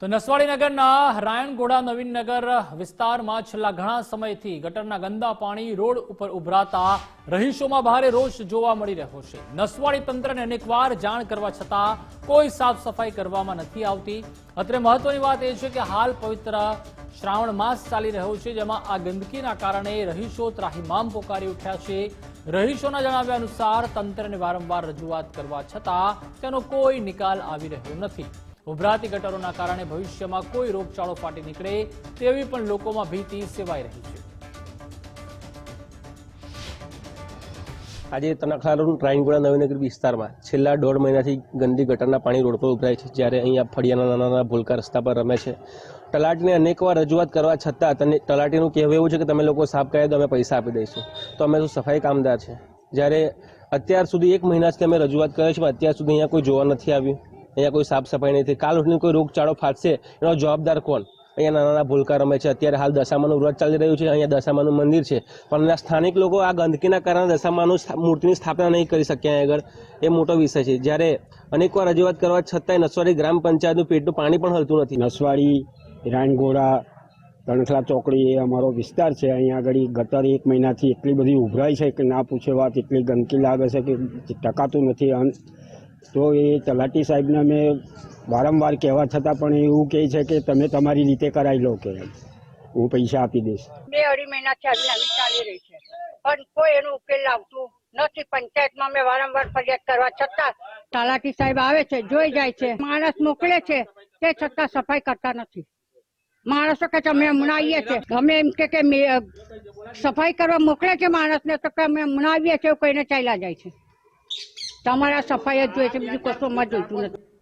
તો નસવાડી નગરના રાયણગોડા નવીનનગર વિસ્તારમાં છેલ્લા ઘણા સમયથી ગટરના ગંદા પાણી રોડ ઉપર ઉભરાતા રહીશોમાં ભારે રોષ જોવા મળી રહ્યો છે. નસવાડી તંત્રને અનેકવાર જાણ કરવા છતાં કોઈ સાફ સફાઈ કરવામાં નથી આવતી. અત્રે મહત્વની વાત એ છે કે હાલ પવિત્ર શ્રાવણ માસ ચાલી રહ્યો છે, જેમાં આ ગંદકીના કારણે રહીશો ત્રાહીમામ પોકારી ઉઠ્યા છે. રહીશોના જણાવ્યા અનુસાર તંત્રને વારંવાર રજૂઆત કરવા છતાં તેનો કોઈ નિકાલ આવી રહ્યો નથી. ઉભરાતી ગટરોના કારણે ભવિષ્યમાં કોઈ રોગચાળો ફાટી નીકળે તેવી પણ લોકોમાં ભીતિ સેવાઈ રહી છે. આજે તનખા રોડ રાયણગોડા નવીનગર વિસ્તારમાં છેલ્લા દોઢ મહિનાથી ગંદી ગટરના પાણી રોડ પર ઉભરાય છે, જ્યારે અહીંયા ફળિયાના નાના નાના ભૂલકા રસ્તા પર રમે છે. તલાટીને અનેકવાર રજૂઆત કરવા છતાં તને તલાટીનું કહેવું એવું છે કે તમે લોકો સાફ કર્યા તો અમે પૈસા આપી દઈશું. તો અમે તો સફાઈ કામદાર છે. જ્યારે અત્યાર સુધી એક મહિનાથી અમે રજૂઆત કરીએ છીએ અત્યાર સુધી અહીંયા કોઈ જોવા નથી આવ્યું. અહીંયા કોઈ સાફ સફાઈ નથી કાલ ઉઠીને કોઈ રોગચાળો ફાટશે, એનો જવાબદાર કોણ? અહીંયા નાના નાના ભૂલકા રમે છે. અત્યારે હાલ દશામાનું વ્રત ચાલી રહ્યું છે. અહીંયા દશામાનું મંદિર છે. પણ અહીંયા સ્થાનિક લોકો આ ગંદકીના કારણે દશામાનું મૂર્તિની સ્થાપના નહીં કરી શક્યા આગળ. એ મોટો વિષય છે. જ્યારે અનેકવાર રજૂઆત કરવા છતાંય નસવાડી ગ્રામ પંચાયતનું પેટનું પાણી પણ હલતું નથી. નસવાડી રાયણગોળા તણખલા ચોકડી એ અમારો વિસ્તાર છે. અહીંયા આગળ ગટર એક મહિનાથી એટલી બધી ઉભરાઈ છે કે ના પૂછે વાત, એટલી ગંદકી લાગે છે કે ટકાતું નથી. અન તો એ તલાટી સાહેબને અમે વારંવાર કહેવા છતાં પણ એવું કહે છે કે તમે તમારી રીતે કરાવી લો કે હું પૈસા આપી દઈશ. બે અઢી મહિનાથી આવી આવી ચાલી રહી છે. પણ કોઈ એનો ઉકેલ લાવતું નથી. પંચાયતમાં મેં વારંવાર ફરિયાદ કરવા છતાં તલાટી સાહેબ આવે છે, જોઈ જાય છે. માણસ મોકલે છે, તે છતાં સફાઈ કરતા નથી. માણસો કે અમે હમણાં આવીએ છીએ. અમે એમ કે મે- સફાઈ કરવા મોકલે છે માણસને તો કે અમે હમણાં આવીએ છીએ કોઈને ચાલ્યા જાય છે. તમારે સફાઈ જ જોઈએ છે બીજું કશું માં જોઈતું નથી.